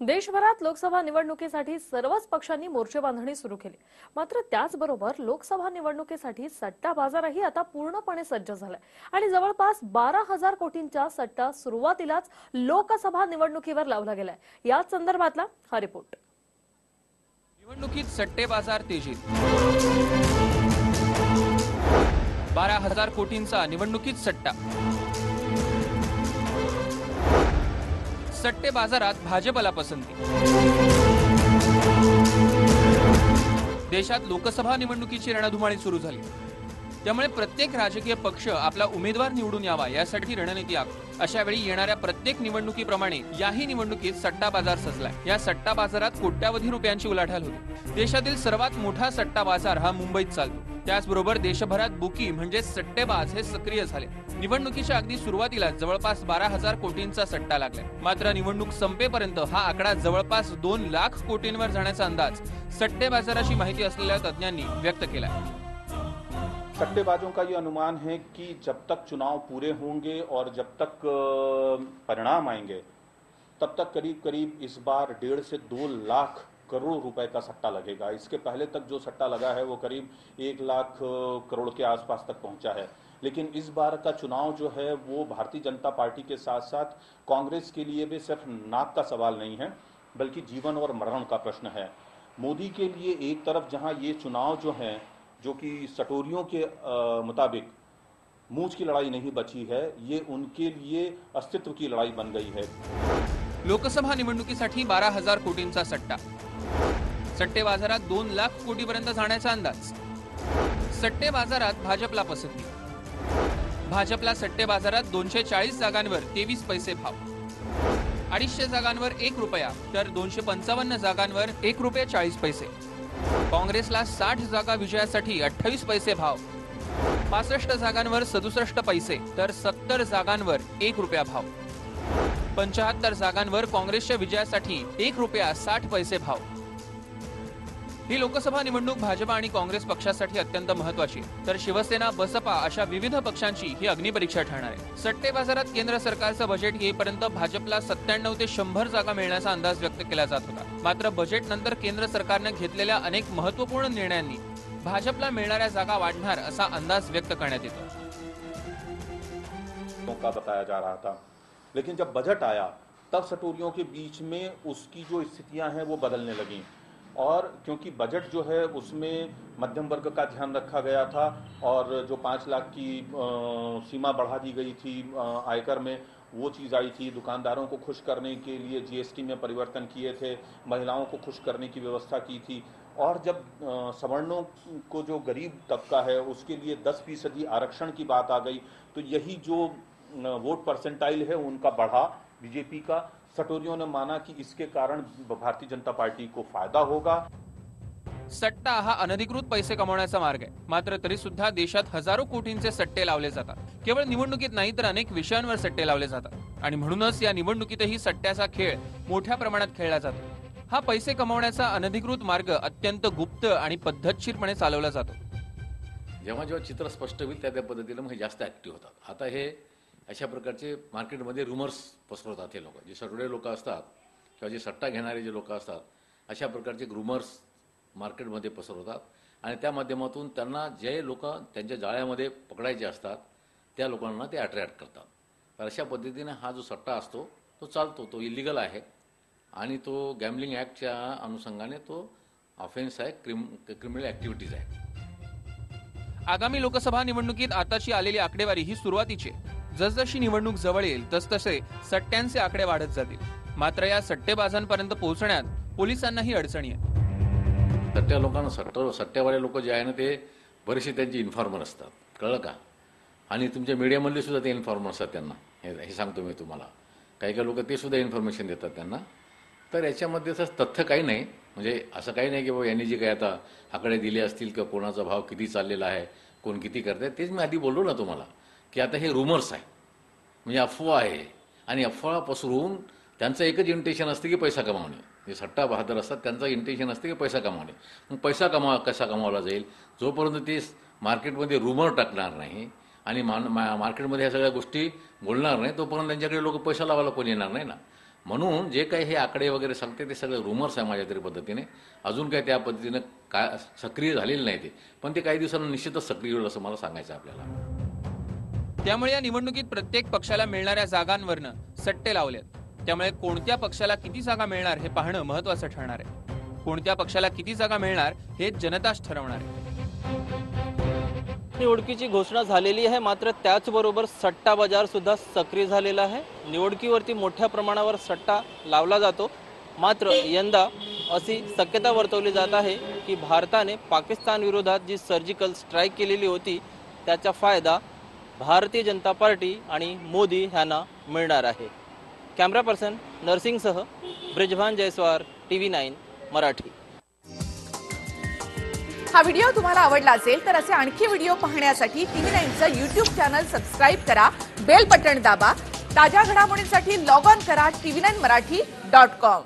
देशभरात लोकसभा निवडणुकीसाठी सर्वच पक्षांनी मोर्चे बांधणी सुरू केली. मात्र त्याचबरोबर लोकसभा निवडणुकीसाठी सट्टा बाजारही आता पूर्णपणे सज्ज झालाय. आणि जवळपास बारा हजार कोटींचा सट्टा सुरुवातीलाच लोकसभा निवडणुकीवर लावला गेलाय. याच संदर्भातला हा रिपोर्ट. निवडणुकीत सट्टे बाजार तेजीत. बारा हजार कोटींचा निवडणुकीत सट्टा. सट्टे बाजारात भाजपला पसंती. देशात लोकसभा निवडणुकीची रणधुमाळी सुरू झाली. त्यामुळे प्रत्येक राजकीय पक्ष आपला उमेदवार निवडून यावा यासाठी रणनीती आखतो अशा वेळी येणाऱ्या प्रत्येक निवडणुकीप्रमाणे याही निवडणुकीत सट्टा बाजार सजलाय. या सट्टा बाजारात कोट्यावधी रुपयांची उलाढाल होती. देशातील सर्वात मोठा सट्टा बाजार हा मुंबईत चालतो. त्याचबरोबर देशभरात बुकी म्हणजे सट्टेबाज हे सक्रिय झाले. निवडणुकीच्या अगदी सुरुवातीला जवळपास बारा हजार कोटींचा सट्टा लागलाय. मात्र निवडणूक संपेपर्यंत हा आकडा जवळपास दोन लाख कोटींवर जाण्याचा अंदाज सट्टे बाजाराची माहिती असलेल्या तज्ज्ञांनी व्यक्त केलाय. सट्टेबाजों का ये अनुमान है कि जब तक चुनाव पूरे होंगे और जब तक परिणाम आएँगे, तब तक करीब करीब इस बार डेढ़ से दो लाख करोड़ रुपए का सट्टा लगेगा। इसके पहले तक जो सट्टा लगा है वो करीब एक लाख करोड़ के आसपास तक पहुँचा है। लेकिन इस बार का चुनाव जो है वो भारतीय जनता पार्टी के साथ साथ कांग्रेस के लिए भी सिर्फ़ नाक का सवाल नहीं है, बल्कि जीवन और मरण का प्रश्न है। मोदी के लिए एक तरफ़ जहाँ ये चुनाव जो है जो कि सटोरियों के अ, मुताबिक मूछ की लड़ाई नहीं बची है ये उनके लिए अस्तित्व की लढाई बन गई है। लोकसभा निवडणुकीसाठी बारा हजार कोटींचा सट्टा। सट्टे बाजारात दोन लाख कोटीपर्यंत जाण्याचा अंदाज। सट्टे बाजारात भाजपला पसंती। भाजपला सट्टे बाजारात दोनशे चाळीस जागांवर तेवीस पैसे भाव। अडीचशे जागांवर एक रुपया तर दोनशे पंचावन्न जागांवर एक रुपये चाळीस पैसे। काँग्रेसला साठ जागा विजयासाठी अठ्ठावीस पैसे भाव. पासष्ट जागांवर सदुसष्ट पैसे तर सत्तर जागांवर एक रुपया भाव. पंचाहत्तर जागांवर काँग्रेसच्या विजयासाठी एक रुपया साठ पैसे भाव. ही लोकसभा निवडणूक भाजपा आणि काँग्रेस पक्षासाठी अत्यंत महत्वाची तर शिवसेना बसपा अशा विविध पक्षांची ही अग्निपरीक्षा ठरणार आहे. सट्टे बाजारात केंद्र सरकारचं बजेट येईपर्यंत भाजपला सत्त्याण्णव ते शंभर जागा मिळण्याचा अंदाज व्यक्त केला जात होता. मात्र बजेट नंतर केंद्र सरकारने घेतलेल्या अनेक महत्त्वपूर्ण निर्णयांनी भाजपला मिळणाऱ्या जागा वाढणार असा अंदाज व्यक्त करण्यात येतो का बताया जा रहा था? लेकिन जब बजट आया तब सटोरियों के बीच में उसकी जो स्थितियां हैं वो बदलने लगी। और क्योंकि बजट जो है उसमें मध्यम वर्ग का ध्यान रखा गया था और जो पाँच लाख की सीमा बढ़ा दी गई थी आयकर में, वो चीज़ आई थी। दुकानदारों को खुश करने के लिए जीएसटी में परिवर्तन किए थे, महिलाओं को खुश करने की व्यवस्था की थी। और जब सवर्णों को जो गरीब तबका है, उसके लिए दस फ़ीसदी आरक्षण की बात आ गई तो यही जो वोट परसेंटाइल है, उनका बढ़ा। बीजेपी का सटोरियों ने माना कि इसके कारण भारतीय जनता पार्टी को फायदा होगा। सट्टा हा अनधिकृत पैसे कमवण्याचा मार्ग आहे. मात्र तरी सुद्धा देशात हजारो कोटींचे सट्टे लावले जातात. केवळ निवडणुकीत नाही तर अनेक विषयांवर सट्टे लावले जातात. आणि म्हणूनच या निवडणुकीतही सट्ट्याचा खेळ मोठ्या प्रमाणात खेळला जातो. हा पैसे कमवण्याचा अनधिकृत मार्ग अत्यंत गुप्त आणि पद्धतशीरपणे चालवला जातो. जेव्हा जेव्हा चित्र स्पष्ट होईल त्या त्या पद्धतीनं मग जास्त ॲक्टिव्ह होतात. आता हे अशा प्रकारचे मार्केटमध्ये रुमर्स पसरवतात हे लोक. जे सटोडे लोक असतात किंवा जे सट्टा घेणारे जे लोक असतात अशा प्रकारचे रुमर्स मार्केटमध्ये पसरवतात. आणि त्या माध्यमातून त्यांना जे लोक त्यांच्या जाळ्यामध्ये पकडायचे असतात त्या लोकांना ते अट्रॅक्ट करतात. तर अशा पद्धतीने हा जो सट्टा असतो तो चालतो तो इलिगल आहे. आणि तो गॅमलिंग ॲक्टच्या अनुषंगाने तो ऑफेन्स आहे क्रिम क्रिमिनल ॲक्टिव्हिटीज आहे. आगामी लोकसभा निवडणुकीत आताची आलेली आकडेवारी ही सुरुवातीची आहे. जसजशी निवडणूक जवळ येईल तसतसे सट्ट्यांचे आकडे वाढत जातील. मात्र या सट्टेबाजांपर्यंत पोहोचण्यात पोलिसांनाही अडचणी आहे सट्ट्या लोकांना सट्ट सट्ट्यावाले लोक जे आहे ना ते बरेचसे त्यांचे इन्फॉर्मर असतात. कळलं का? आणि तुमच्या मीडियामधले सुद्धा ते इन्फॉर्मर असतात त्यांना. हे हे सांगतो मी तुम्हाला. काही काही लोक ते सुद्धा इन्फॉर्मेशन देतात त्यांना. तर याच्यामध्ये असं तथ्य काही नाही. म्हणजे असं काही नाही की बाबा यांनी जे काही आता आकडे दिले असतील किंवा कोणाचा भाव किती चाललेला आहे कोण किती करताय तेच मी आधी बोललो ना तुम्हाला. की आता हे रुमर्स आहे. म्हणजे अफवा आहे. आणि अफवा पसरवून त्यांचं एकच इंटेशन असतं की पैसा कमावणे. जे सट्टा बहादर असतात त्यांचं इंटेन्शन असतं की पैसा कमावणे. मग पैसा कमा कसा कमावला जाईल? जोपर्यंत ते मार्केटमध्ये रुमर टाकणार नाही आणि मान मा- मार्केटमध्ये ह्या सगळ्या गोष्टी बोलणार नाही तोपर्यंत त्यांच्याकडे लोक पैसा लावायला कोणी येणार नाही ना? म्हणून जे काही हे आकडे वगैरे सांगते ते सगळे रुमर्स आहे माझ्या तरी पद्धतीने. अजून काही त्या पद्धतीनं काय सक्रिय झालेले नाही ते. पण ते काही दिवसांना निश्चितच सक्रिय होईल असं मला सांगायचं आपल्याला. त्यामुळे या निवडणुकीत प्रत्येक पक्षाला मिळणाऱ्या जागांवरनं सट्टे लावलेत. त्यामुळे कोणत्या पक्षाला किती जागा मिळणार हे पाहणं महत्वाचं ठरणार आहे. कोणत्या पक्षाला किती जागा मिळणार हे जनताच ठरवणार आहे. निवडणुकीची घोषणा झालेली आहे मात्र त्याचबरोबर सट्टा बाजार सुद्धा सक्रिय झालेला आहे. निवडणुकीवरती मोठ्या प्रमाणावर सट्टा लावला जातो. मात्र यंदा अशी शक्यता वर्तवली जात आहे की भारताने पाकिस्तान विरोधात जी सर्जिकल स्ट्राईक केलेली होती त्याचा फायदा भारतीय जनता पार्टी आणि मोदी ह्यांना मिळणार आहे. Camera person नर्सिंगसह Brijbhan Jaiswar T V nine Marathi. हा व्हिडिओ तुम्हाला आवडला असेल तर असे आणखी व्हिडिओ पाहण्यासाठी टीव्ही नाईनचं युट्यूब चॅनल सबस्क्राईब करा बेल बटन दाबा ताज्या घडामोडींसाठी लॉग ऑन करा TV nine Marathi dot com